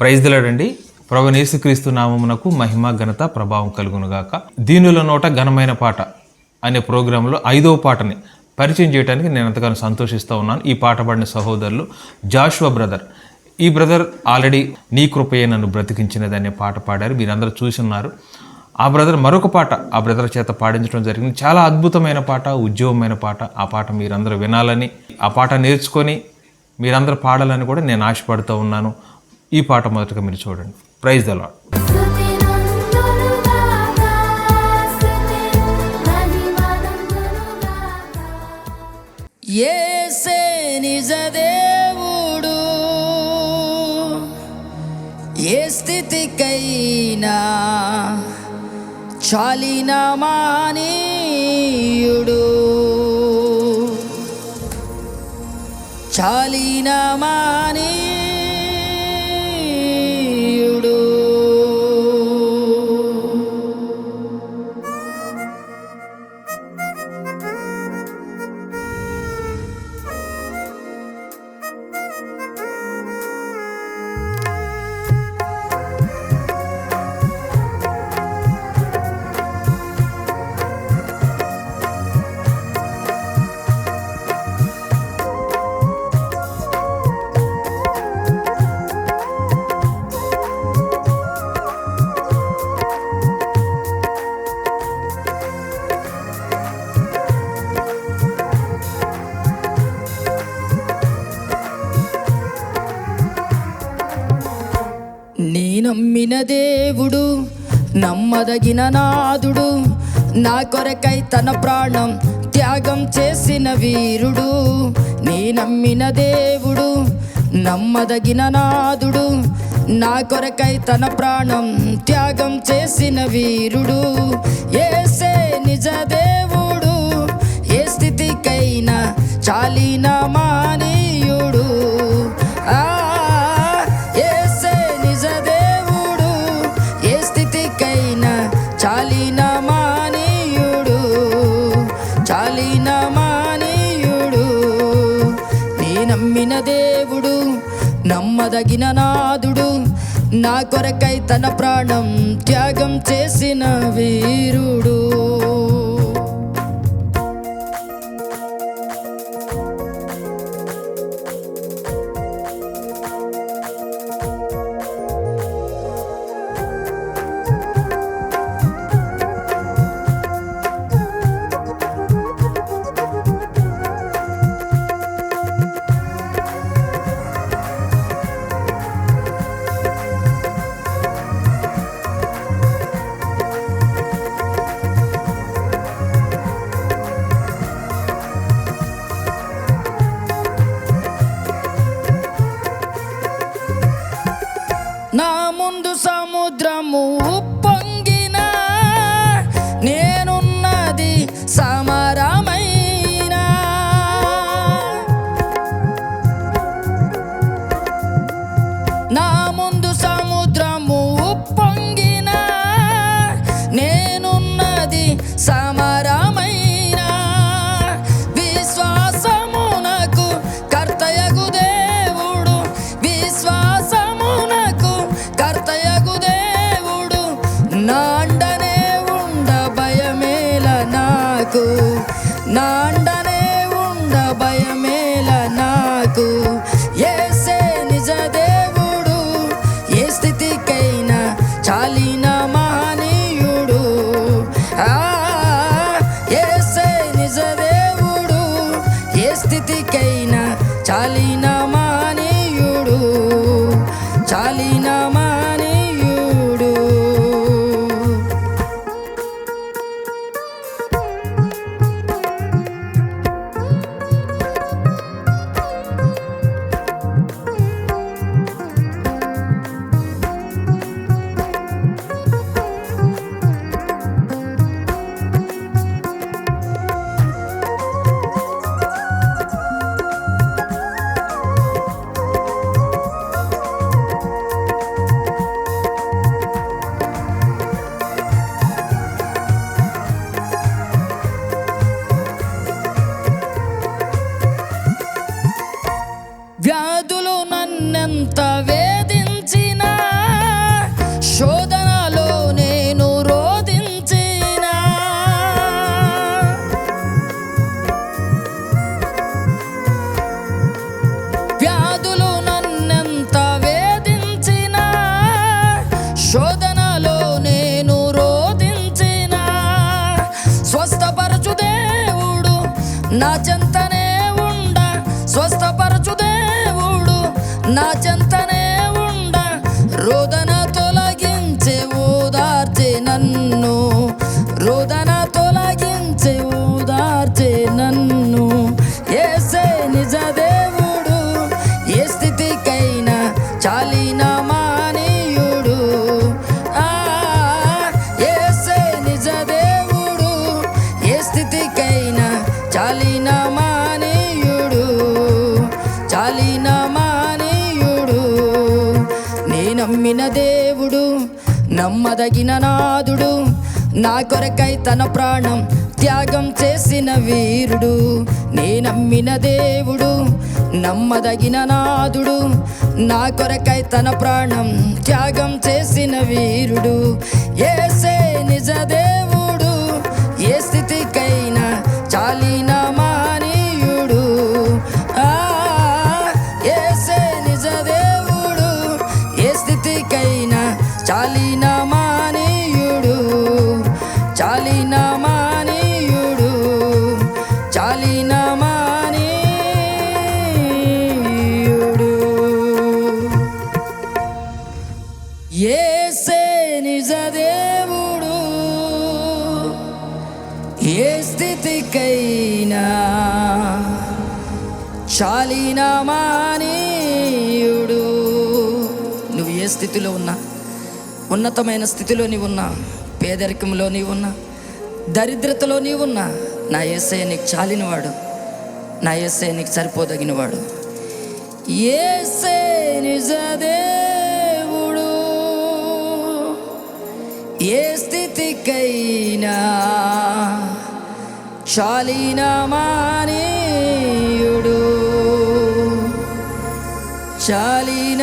Praise దిలాడండి ప్రభు యేసుక్రీస్తు నామమునకు మహిమ ఘనత ప్రభావం కలుగునుగాక. దీనుల నోట ఘనమైన పాట అనే ప్రోగ్రాంలో ఐదవ పాటని పరిచయం చేయడానికి నేను ఎంతగానో సంతోషిస్తూ ఉన్నాను. ఈ పాట పాడిన సహోదరులు జాషువా బ్రదర్. ఈ బ్రదర్ ఆల్రెడీ నీ కృపయే నన్ను బ్రతికించినది అనే పాట పాడారు. మీరందరూ చూసున్నారు. ఆ బ్రదర్ మరొక పాట ఆ బ్రదర్ చేత పాడించడం జరిగింది. చాలా అద్భుతమైన పాట ఉద్యోగమైన పాట. ఆ పాట మీరందరూ వినాలని ఆ పాట నేర్చుకొని మీరందరూ పాడాలని కూడా నేను ఆశపడుతూ ఉన్నాను. ఈ పాట మొదటగా మీరు చూడండి. ప్రైజ్ ద లాడ్ ఏసే నిజ దేవుడు ఏ స్థితికైనా చాలిన మానీయుడు. చాలిన మా నమ్మిన దేవుడు నమ్మదగిన నాదుడు నా కొరకై తన ప్రాణం త్యాగం చేసిన వీరుడు. నీ నమ్మిన దేవుడు నమ్మదగిన నాదుడు నా కొరకై తన ప్రాణం త్యాగం చేసిన వీరుడు. ఏసే నిజ దేవుడు ఏ స్థితికైనా చాలిన నమ్మదగిన నాదుడు. నా కొరకై తన ప్రాణం త్యాగం చేసిన వీరుడు. నా చెంతనే ఉండ స్వస్థపరచు దేవుడు. నా చెంతనే ఉండ రోదనతో నమ్మదగిన నాదుడు నా కొరకై తన ప్రాణం త్యాగం చేసిన వీరుడు. నే నమ్మిన దేవుడు నమ్మదగిన నాదుడు నా కొరకై తన ప్రాణం త్యాగం చేసిన వీరుడు. ఏసే నిజ దేవుడు. ఏ స్థితికైనా చాలిన మానీయుడు. నువ్వు ఏ స్థితిలో ఉన్నా ఉన్నతమైన స్థితిలో నీవు ఉన్నా పేదరికంలో నీవు ఉన్నా దరిద్రతలో నీవు ఉన్నా నా ఏసయ్య నీకు చాలినవాడు నా ఏసయ్య నీకు సరిపోదగినవాడు. ఏసే నిజ దేవుడు ఏ స్థితికైనా చాలిన మానీయుడు చాలిన